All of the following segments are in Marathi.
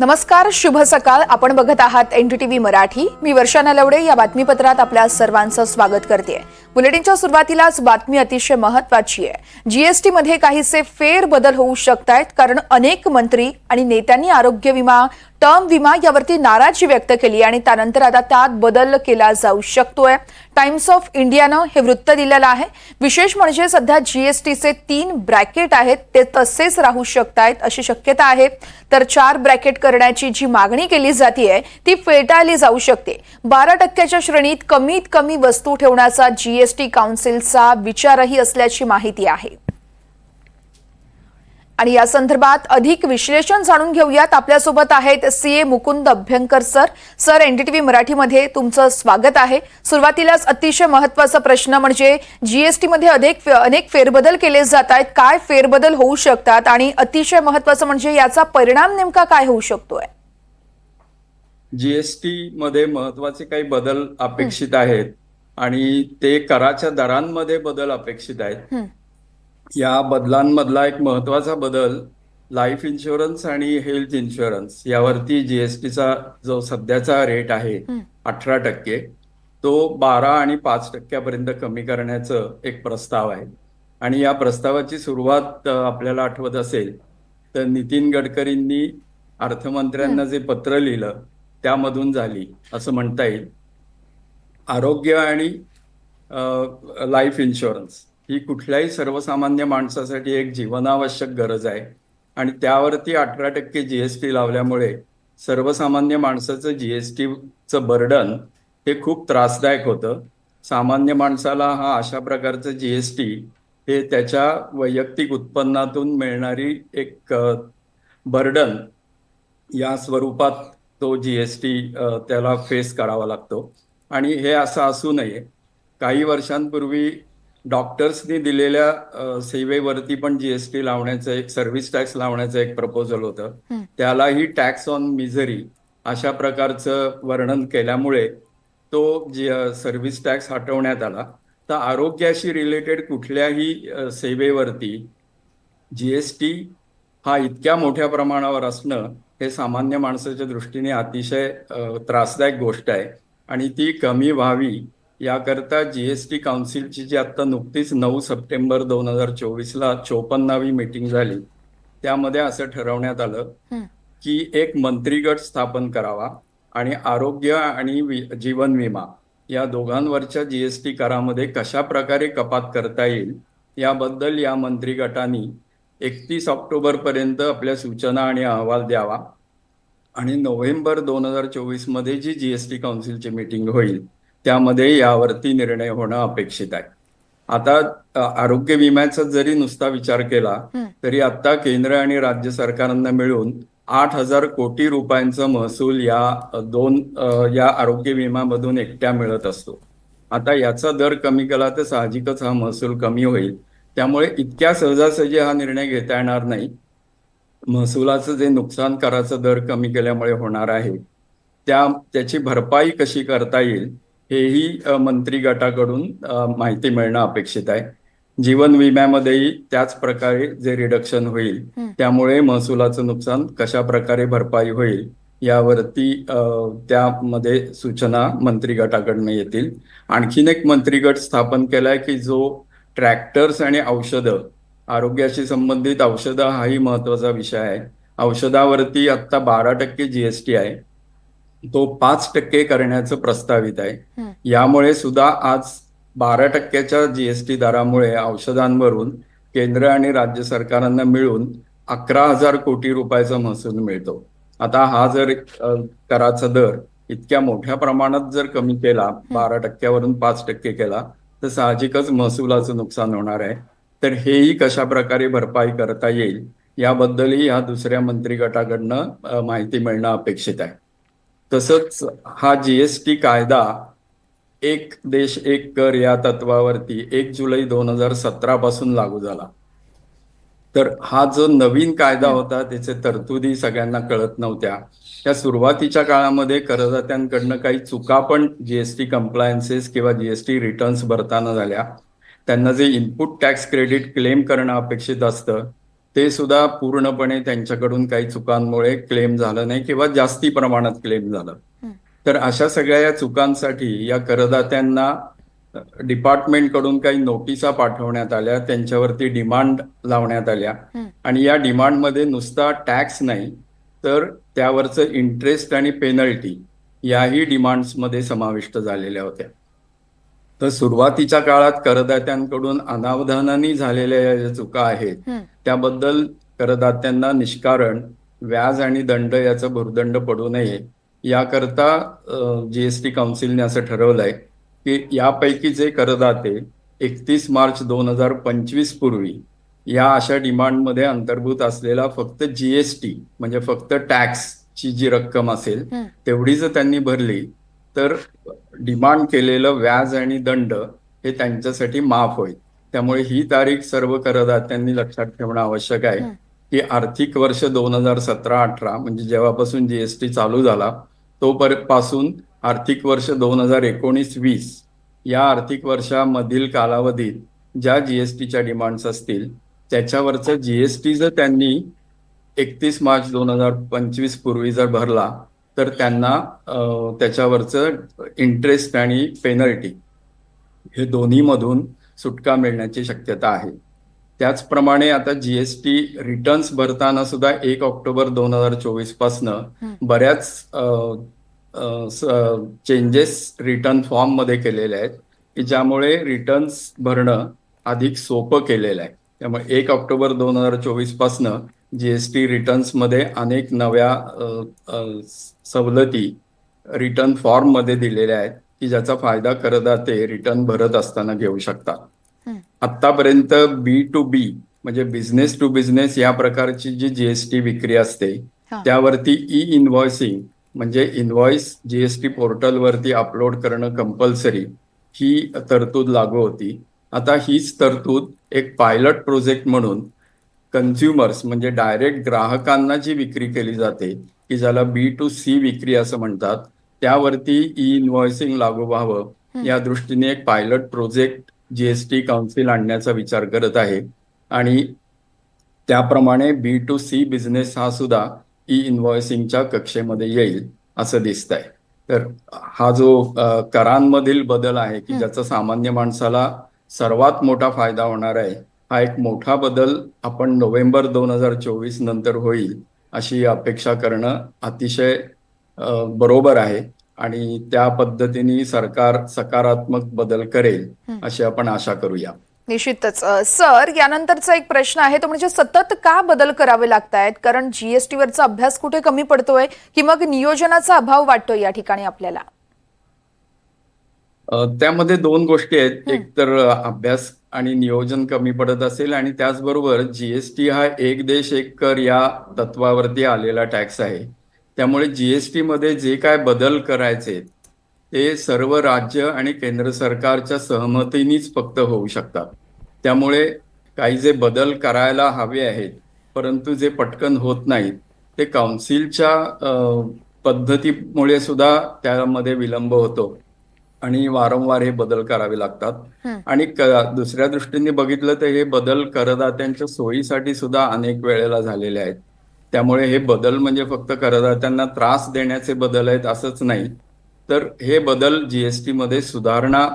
नमस्कार शुभ सकाळ. आपण बघत आहात एनडीटीव्ही मराठी. मी वर्षा नलवडे या बातमीपत्रात आपल्या सर्वांचं स्वागत करते बुलेटिनच्या सुरुवातीलाच बातमी अतिशय महत्वाची आहे. जीएसटी मध्ये काहीसे फेरबदल होऊ शकत आहेत कारण अनेक मंत्री आणि नेत्यांनी आरोग्य विमा टर्म विमा यावरती नाराजी व्यक्त केली आणि त्यानंतर आता त्यात बदल केला जाऊ शकतोय. टाइम्स ऑफ इंडियानं हे वृत्त दिलेलं आहे. विशेष म्हणजे सध्या जीएसटीचे तीन ब्रॅकेट आहेत. ते तसेच राहू शकत आहेत अशी शक्यता आहे. तर चार ब्रॅकेट करण्याची जी मागणी केली जाते ती फेटाळली जाऊ शकते. बारा टक्क्याच्या श्रेणीत कमीत कमी वस्तू ठेवण्याचा जीएसटी काउन्सिलचा विचारही असल्याची माहिती आहे. आणि या संदर्भात अधिक विश्लेषण जाणून घेऊयात. आपल्यासोबत आहेत CA Mukund Abhyankar sir. Sir NDTV मराठीमध्ये तुमचं स्वागत आहे. सुरुवातीलाच अतिशय महत्त्वाचा प्रश्न म्हणजे जीएसटी मध्ये अनेक अनेक फेरबदल केले जात आहेत. काय फेरबदल होऊ शकतात आणि अतिशय महत्वाचं म्हणजे याचा परिणाम नेमका काय होऊ शकतोय? जीएसटी मध्ये महत्त्वाचे काही बदल अपेक्षित आहेत आणि ते कराच्या दरांमध्ये बदल अपेक्षित आहेत. या बदलांमधला एक महत्त्वाचा बदल लाईफ इन्शुरन्स आणि हेल्थ इन्शुरन्स यावरती जीएसटीचा जो सध्याचा रेट आहे. अठरा टक्के तो बारा आणि पाच टक्क्यापर्यंत कमी करण्याचं एक प्रस्ताव आहे. आणि या प्रस्तावाची सुरुवात आपल्याला आठवत असेल तर नितीन गडकरींनी अर्थमंत्र्यांना जे पत्र लिहिलं त्यामधून झाली असं म्हणता येईल. आरोग्य आणि लाईफ इन्शुरन्स ही कुठल्याही सर्वसामान्य माणसासाठी एक जीवनावश्यक गरज आहे. आणि त्यावरती अठरा टक्के जी एस टी लावल्यामुळे सर्वसामान्य माणसाचं जी एस टीचं बर्डन हे खूप त्रासदायक होतं. सामान्य माणसाला हा अशा प्रकारचं जी एस टी हे त्याच्या वैयक्तिक उत्पन्नातून मिळणारी एक बर्डन या स्वरूपात तो जी एस टी त्याला फेस करावा लागतो. आणि हे असं असू नये. काही वर्षांपूर्वी डॉक्टर्सनी दिलेल्या सेवेवरती पण जीएसटी लावण्याचं एक सर्व्हिस टॅक्स लावण्याचं एक प्रपोजल होतं. हं. त्यालाही टॅक्स ऑन मिझरी अशा प्रकारचं वर्णन केल्यामुळे तो जी सर्व्हिस टॅक्स हटवण्यात आला. तर आरोग्याशी रिलेटेड कुठल्याही सेवेवरती जीएसटी हा इतक्या मोठ्या प्रमाणावर असणं हे सामान्य माणसाच्या दृष्टीने अतिशय त्रासदायक गोष्ट आहे. आणि ती कमी व्हावी याकरता जीएसटी काउन्सिलची जी आता नुकतीच नऊ सप्टेंबर दोन हजार चोवीसला चोपन्नावी मीटिंग झाली त्यामध्ये असं ठरवण्यात आलं. की एक मंत्रिगट स्थापन करावा आणि आरोग्य आणि जीवन विमा या दोघांवरच्या जीएसटी करामध्ये कशा प्रकारे कपात करता येईल याबद्दल या मंत्रिगटाने एकतीस ऑक्टोबर पर्यंत आपल्या सूचना आणि अहवाल द्यावा आणि नोव्हेंबर दोन हजार चोवीसमध्ये जी जीएसटी काउन्सिलची मीटिंग होईल त्यामध्ये यावरती निर्णय होणं अपेक्षित आहे. आता आरोग्य विम्याचा जरी नुसता विचार केला. तरी आता केंद्र आणि राज्य सरकारांना मिळून आठ हजार कोटी रुपयांचा महसूल या दोन या आरोग्य विम्यामधून एकट्या मिळत असतो. आता याचा दर कमी केला तर साहजिकच हा महसूल कमी होईल. त्यामुळे इतक्या सहजासहजी हा निर्णय घेता येणार नाही. महसुलाचं जे नुकसान कराचा दर कमी केल्यामुळे होणार आहे. त्या त्याची भरपाई कशी करता येईल हेही मंत्री गटाकडून माहिती मिळणं अपेक्षित आहे. जीवन विम्यामध्येही त्याच प्रकारे जे रिडक्शन होईल. त्यामुळे महसुलाचं नुकसान कशा प्रकारे भरपाई होईल यावरती त्यामध्ये सूचना मंत्री गटाकडनं येतील. आणखीन एक मंत्रिगट स्थापन केलाय की जो ट्रॅक्टर्स आणि औषधं आरोग्याशी संबंधित औषधं हाही महत्त्वाचा विषय आहे. औषधावरती आता बारा टक्के जीएसटी आहे. तो पाच टक्के करण्याचं प्रस्तावित आहे. यामुळे सुद्धा आज बारा टक्क्याच्या जीएसटी दरामुळे औषधांवरून केंद्र आणि राज्य सरकारांना मिळून अकरा हजार कोटी रुपयाचा महसूल मिळतो. आता हा जर कराचा दर इतक्या मोठ्या प्रमाणात जर कमी केला बारा टक्क्यावरून पाच टक्के केला तर साहजिकच महसुलाचं नुकसान होणार आहे. तर हेही कशा प्रकारे भरपाई करता येईल याबद्दलही या दुसऱ्या मंत्री गटाकडनं माहिती मिळणं अपेक्षित आहे. तसंच हा जीएसटी कायदा एक देश एक कर या तत्वावरती एक जुलै दोन हजार सतरा पासून लागू झाला. तर हा जो नवीन कायदा होता त्याचे तरतुदी सगळ्यांना कळत नव्हत्या. त्या सुरुवातीच्या काळामध्ये करदात्यांकडनं काही चुका पण जीएसटी कम्प्लायन्सेस किंवा जीएसटी रिटर्न्स भरताना झाल्या. त्यांना जे इनपुट टॅक्स क्रेडिट क्लेम करणं अपेक्षित असतं ते सुद्धा पूर्णपणे त्यांच्याकडून काही चुकांमुळे क्लेम झालं नाही किंवा जास्ती प्रमाणात क्लेम झालं. तर अशा सगळ्या या चुकांसाठी या करदात्यांना डिपार्टमेंटकडून काही नोटिसा पाठवण्यात आल्या त्यांच्यावरती डिमांड लावण्यात आल्या. आणि या डिमांडमध्ये नुसता टॅक्स नाही तर त्यावरचं इंटरेस्ट आणि पेनल्टी याही डिमांड्समध्ये समाविष्ट झालेल्या होत्या तर सुरुवातीच्या काळात करदात्यांकडून अनावधानाने झालेल्या या ज्या चुका आहेत. त्याबद्दल करदात्यांना निष्कारण व्याज आणि दंड याचा भुर्दंड पडू नये याकरता जीएसटी काउन्सिलने असं ठरवलंय की यापैकी जे करदाते एकतीस मार्च दोन हजार पंचवीस पूर्वी या अशा डिमांडमध्ये अंतर्भूत असलेला फक्त जीएसटी म्हणजे फक्त टॅक्सची जी रक्कम असेल. तेवढी जर त्यांनी भरली तर डिमांड केलेलं व्याज आणि दंड हे त्यांच्यासाठी माफ होईल त्यामुळे ही तारीख सर्व करदात्यांनी लक्षात ठेवणं आवश्यक आहे. की आर्थिक वर्ष दोन हजार सतरा अठरा म्हणजे जेव्हापासून जीएसटी चालू झाला तोपरपासून आर्थिक वर्ष दोन हजार एकोणीस वीस या आर्थिक वर्षामधील कालावधीत ज्या जीएसटीच्या डिमांड्स असतील त्याच्यावरचं जीएसटी जर त्यांनी एकतीस मार्च दोन हजार पंचवीस पूर्वी जर भरला तर त्यांना त्याच्यावरचं इंटरेस्ट आणि पेनल्टी हे दोन्हीमधून सुटका मिळण्याची शक्यता आहे त्याचप्रमाणे आता जीएसटी रिटर्न्स भरताना सुद्धा एक ऑक्टोबर दोन हजार चोवीस पासनं. बऱ्याच चेंजेस रिटर्न फॉर्ममध्ये केलेले आहेत की ज्यामुळे रिटर्न्स भरणं अधिक सोपं केलेलं आहे त्यामुळे एक ऑक्टोबर दोन हजार चोवीस पासनं जीएसटी रिटर्न्समध्ये अनेक नव्या सवलती रिटर्न फॉर्ममध्ये दिलेल्या आहेत की ज्याचा फायदा करदाते रिटर्न भरत असताना घेऊ शकतात. आतापर्यंत बी टू बी म्हणजे बिझनेस टू बिझनेस या प्रकारची जी जीएसटी विक्री असते. त्यावरती ई इनव्हॉइसिंग म्हणजे इनव्हॉइस जीएसटी पोर्टलवरती अपलोड करणं कंपल्सरी ही तरतूद लागू होती आता हीच तरतूद एक पायलट प्रोजेक्ट म्हणून कन्झ्युमर्स म्हणजे डायरेक्ट ग्राहकांना जी विक्री केली जाते की ज्याला बी टू सी विक्री असं म्हणतात त्यावरती ई इनव्हॉइसिंग लागू व्हावं. या दृष्टीने एक पायलट प्रोजेक्ट जीएसटी काउन्सिल आणण्याचा विचार करत आहे. आणि त्याप्रमाणे बी टू सी बिझनेस हा सुद्धा ई इनव्हॉइसिंगच्या कक्षेमध्ये येईल असं दिसत आहे तर हा जो करांमधील बदल आहे की. ज्याचा सामान्य माणसाला सर्वात मोठा फायदा होणार आहे हा एक मोठा बदल आपण नोव्हेंबर दोन हजार चोवीस नंतर होईल अशी अपेक्षा करणं अतिशय बरोबर आहे आणि त्या पद्धतीने सरकार सकारात्मक बदल करेल. अशी आपण आशा करूया. निश्चितच. सर यानंतरचा एक प्रश्न आहे तो म्हणजे सतत का बदल करावे लागतायत? कारण जीएसटी वरचा अभ्यास कुठे कमी पडतोय की मग नियोजनाचा अभाव वाटतोय या ठिकाणी आपल्याला? त्यामध्ये दोन गोष्टी आहेत. एक तर अभ्यास आणि नियोजन कमी पडत असेल आणि त्याचबरोबर जीएसटी हा एक देश एक कर या तत्वावरती आलेला टॅक्स आहे. त्यामुळे जीएसटी मध्ये जे काय बदल करायचे ते सर्व राज्य आणि केंद्र सरकारच्या सहमतीनेच फक्त होऊ शकतात. त्यामुळे काही जे बदल करायला हवे आहेत परंतु जे पटकन होत नाहीत ते काउन्सिलच्या पद्धतीमुळे सुद्धा त्यामध्ये विलंब होतो. आणि वारंवार हे बदल करावे लागतात. आणि दुसऱ्या दृष्टीने बघितलं तर हे बदल करदात्यांच्या सोयीसाठी सुद्धा अनेक वेळेला झालेले आहेत. त्यामुळे हे बदल म्हणजे फक्त करदात्यांना त्रास देण्याचे बदल आहेत असंच नाही. तर हे बदल जीएसटी मध्ये सुधारणा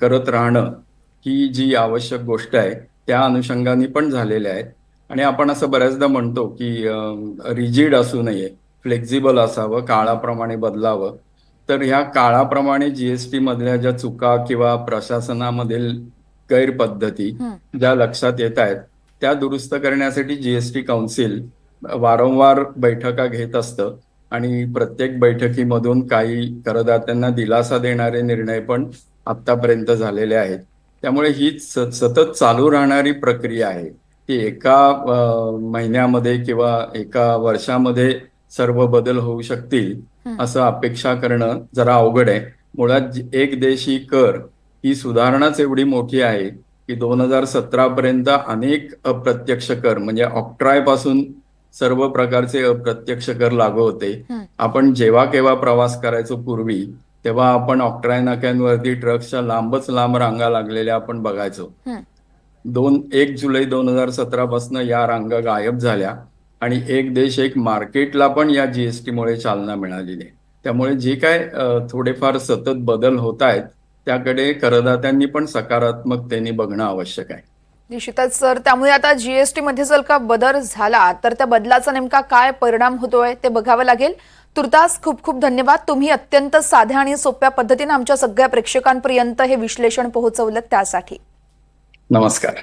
करत राहणं ही जी आवश्यक गोष्ट आहे त्या अनुषंगाने पण झालेल्या आहेत. आणि आपण असं बऱ्याचदा म्हणतो की रिजिड असू नये फ्लेक्झिबल असावं काळाप्रमाणे बदलावं. तर ह्या काळाप्रमाणे जीएसटी मधल्या ज्या चुका किंवा प्रशासनामधील गैरपद्धती. ज्या लक्षात येत आहेत त्या दुरुस्त करण्यासाठी जीएसटी काउन्सिल वारंवार बैठका घेत असतं आणि प्रत्येक बैठकीमधून काही करदात्यांना दिलासा देणारे निर्णय पण आतापर्यंत झालेले आहेत त्यामुळे ही सतत चालू राहणारी प्रक्रिया आहे की एका महिन्यामध्ये किंवा एका वर्षामध्ये सर्व बदल होऊ शकतील. असं अपेक्षा करणं जरा अवघड आहे. मुळात एक देशी कर ही सुधारणाच एवढी मोठी आहे की दोन हजार सतरा पर्यंत अनेक अप्रत्यक्ष कर म्हणजे ऑक्ट्रायपासून सर्व प्रकारचे अप्रत्यक्ष कर लागू होते. हं. आपण जेव्हा केव्हा प्रवास करायचो पूर्वी तेव्हा आपण ऑक्ट्राय नाक्यांवरती ट्रक्सच्या लांबच लांब रांगा लागलेल्या आपण बघायचो. हं. दोन एक जुलै दोन हजार सतरापासून या रांगा गायब झाल्या. आणि एक देश एक मार्केटला पण या जीएसटीमुळे चालना मिळालेली आहे. त्यामुळे जे काय थोडेफार सतत बदल होत आहेत त्याकडे करदात्यांनी पण सकारात्मकतेने बघणं आवश्यक आहे. निश्चितच सर. त्यामुळे आता जीएसटी मध्ये जर का बदल झाला तर त्या बदलाचा नेमका काय परिणाम होतोय ते बघावं लागेल. तुर्तास खूप खूप धन्यवाद. तुम्ही अत्यंत साध्या आणि सोप्या पद्धतीने आमच्या सगळ्या प्रेक्षकांपर्यंत हे विश्लेषण पोहोचवलं त्यासाठी. नमस्कार.